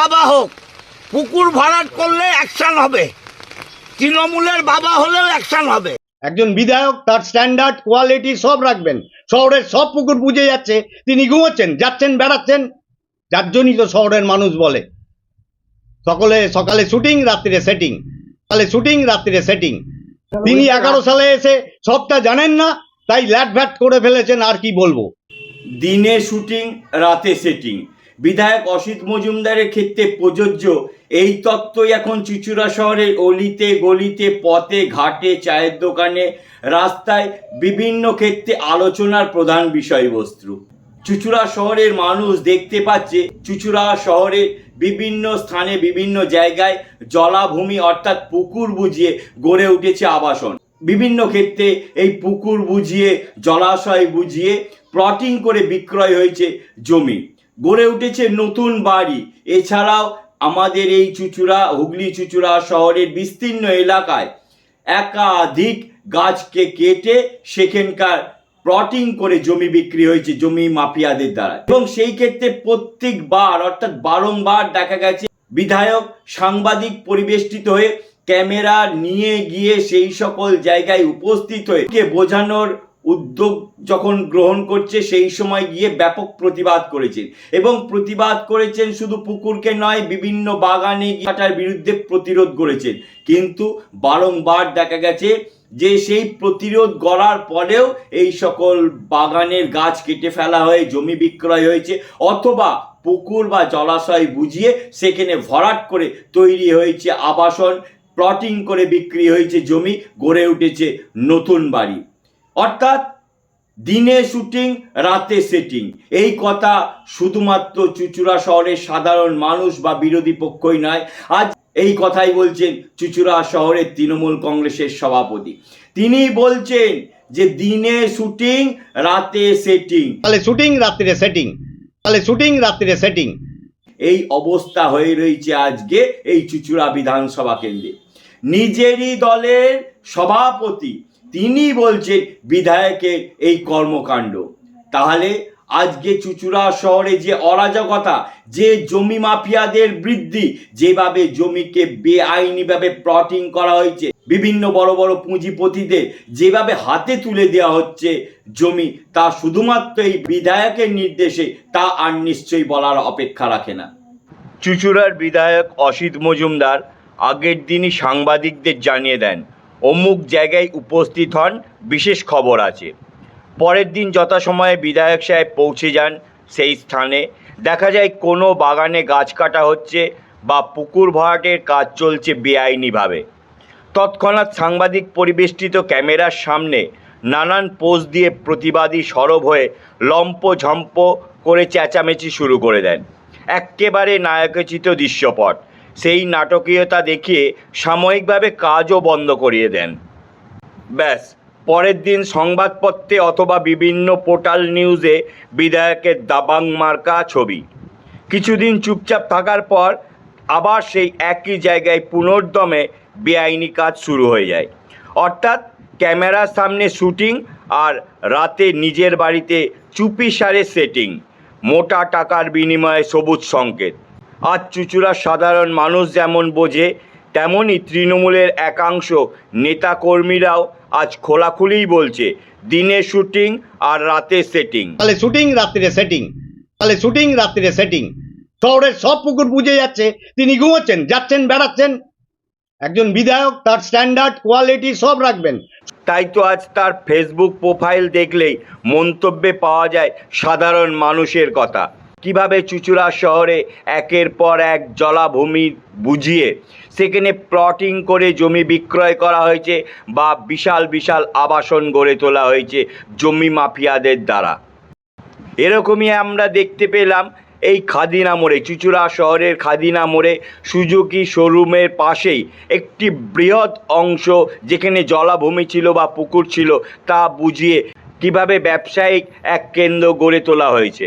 বাবা হোক পুকুর ভরাট করলে অ্যাকশন হবে। তৃণমূলের বাবা হলেও অ্যাকশন হবে। একজন বিধায়ক তার স্ট্যান্ডার্ড কোয়ালিটি সব রাখবেন। শহরের সব পুকুর বুঝে যাচ্ছে তিনি ঘুমোচ্ছেন যাচ্ছেন বেড়াচ্ছেন। যার জন্যই তো শহরের মানুষ বলে। সকলে সকালে শুটিং রাত্রিরে সেটিং সকালে শুটিং রাত্রিরে সেটিং তিনি এগারো সালে এসে সবটা জানেন না তাই ল্যাট ভ্যাট করে ফেলেছেন আর কি বলব। দিনে শুটিং রাতে সেটিং বিধায়ক অসিত মজুমদারের ক্ষেত্রে প্রযোজ্য। এই তত্ত্বই এখন চুচুড়া শহরের অলিতে, গলিতে, পথে, ঘাটে, চায়ের দোকানে, রাস্তায় বিভিন্ন ক্ষেত্রে আলোচনার প্রধান বিষয়বস্তু। চুচুড়া শহরের মানুষ দেখতে পাচ্ছে চুচুড়া শহরের বিভিন্ন স্থানে, বিভিন্ন জায়গায় জলাভূমি অর্থাৎ পুকুর বুঝিয়ে গড়ে উঠেছে আবাসন। বিভিন্ন ক্ষেত্রে এই পুকুর বুঝিয়ে, জলাশয় বুঝিয়ে, প্লটিং করে বিক্রয় হয়েছে জমি। গড়ে উঠেছে নতুন বাড়ি। এছাড়াও আমাদের এই চুচুড়া, হুগলি চুচুড়া শহরের বিস্তীর্ণ এলাকায় একাধিক গাছকে কেটে সেখানকার প্লটিং করে জমি বিক্রি হয়েছে জমি মাফিয়াদের দ্বারা। এবং সেই ক্ষেত্রে প্রত্যেকবার, অর্থাৎ বারংবার দেখা গেছে, বিধায়ক সাংবাদিক পরিবেষ্টিত হয়ে ক্যামেরা নিয়ে গিয়ে সেই সকল জায়গায় উপস্থিত হয়ে বোঝানোর উদ্যোগ যখন গ্রহণ করছে, সেই সময় গিয়ে ব্যাপক প্রতিবাদ করেছেন। এবং প্রতিবাদ করেছেন শুধু পুকুরকে নয়, বিভিন্ন বাগানে কাটার বিরুদ্ধে প্রতিরোধ করেছেন। কিন্তু বারংবার দেখা গেছে যে, সেই প্রতিরোধ গড়ার পরেও এই সকল বাগানের গাছ কেটে ফেলা হয়ে, জমি বিক্রয় হয়েছে, অথবা পুকুর বা জলাশয় বুঝিয়ে সেখানে ভরাট করে তৈরি হয়েছে আবাসন, প্লটিং করে বিক্রি হয়েছে জমি, গড়ে উঠেছে নতুন বাড়ি। অর্থাৎ দিনে শুটিং রাতে সেটিং। এই কথা শুধুমাত্র চুচুড়া শহরের সাধারণ মানুষ বা বিরোধী পক্ষই নয় আজ এই কথাই বলছেন চুচুড়া শহরের তৃণমূল কংগ্রেসের সভাপতি। তিনি বলছেন যে দিনে শুটিং রাতে সেটিং। তাহলে শুটিং রাত্রে সেটিং। তাহলে শুটিং রাত্রে সেটিং। এই অবস্থা হয়ে রয়েছে আজকে এই চুচুড়া বিধানসভা কেন্দ্রে। নিজেরই দলের সভাপতি তিনি বলছেন, বিধায়কের এই কর্মকাণ্ড। তাহলে আজকে চুচুড়া শহরে যে অরাজকতা, যে জমি মাফিয়াদের বৃদ্ধি, যেভাবে জমিকে বেআইনিভাবে প্লটিং করা হয়েছে, বিভিন্ন বড় বড় পুঁজিপতিদের যেভাবে হাতে তুলে দেওয়া হচ্ছে জমি, তা শুধুমাত্র এই বিধায়কের নির্দেশে, তা আর নিশ্চয়ই বলার অপেক্ষা রাখে না। চুচুড়ার বিধায়ক অসিত মজুমদার আগের দিনই সাংবাদিকদের জানিয়ে দেন অমুক জায়গায় উপস্থিত হন, বিশেষ খবর আছে। পরের দিন যথাসময়ে বিধায়ক সাহেব পৌঁছে যান সেই স্থানে। দেখা যায় কোনো বাগানে গাছ কাটা হচ্ছে বা পুকুর ভরাটের কাজ চলছে বেআইনিভাবে। তৎক্ষণাৎ সাংবাদিক পরিবেষ্টিত ক্যামেরার সামনে নানান পোজ দিয়ে প্রতিবাদী সরব হয়ে লম্প ঝম্প করে চেঁচামেচি শুরু করে দেন। এক্কেবারে নায়কোচিত দৃশ্যপট। সেই নাটকীয়তা দেখিয়ে সাময়িকভাবে কাজও বন্ধ করিয়ে দেন। ব্যাস, পরের দিন সংবাদপত্রে অথবা বিভিন্ন পোর্টাল নিউজে বিধায়কের দাবাং মার্কা ছবি। কিছুদিন চুপচাপ থাকার পর আবার সেই একই জায়গায় পুনর্দমে বেআইনি কাজ শুরু হয়ে যায়। অর্থাৎ ক্যামেরার সামনে শুটিং আর রাতে নিজের বাড়িতে চুপি সারে সেটিং, মোটা টাকার বিনিময়ে সবুজ সংকেত। আজ চুচুড়ার সাধারণ মানুষ যেমন বোঝে তেমনই তৃণমূলের একাংশ নেতাকর্মীরাও আজ খোলাখুলিই বলছে দিনে শুটিং আর রাতে সেটিং তাহলে শুটিং রাত্রিরে সেটিং তাহলে শুটিং রাত্রিরে সেটিং শহরের সব পুকুর বুঝে যাচ্ছে তিনি ঘুমোচ্ছেন যাচ্ছেন বেড়াচ্ছেন। একজন বিধায়ক তার স্ট্যান্ডার্ড কোয়ালিটি সব রাখবেন। তাই তো আজ তার ফেসবুক প্রোফাইল দেখলেই মন্তব্যে পাওয়া যায় সাধারণ মানুষের কথা। কীভাবে চুচুড়া শহরে একের পর এক জলাভূমি বুঝিয়ে সেখানে প্লটিং করে জমি বিক্রয় করা হয়েছে বা বিশাল বিশাল আবাসন গড়ে তোলা হয়েছে জমি মাফিয়াদের দ্বারা। এরকমই আমরা দেখতে পেলাম এই খাদিনা মোড়ে, চুচুড়া শহরের খাদিনা মোড়ে সুজুকি শোরুমের পাশেই একটি বৃহৎ অংশ যেখানে জলাভূমি ছিল বা পুকুর ছিল তা বুঝিয়ে কীভাবে ব্যবসায়িক এক কেন্দ্র গড়ে তোলা হয়েছে।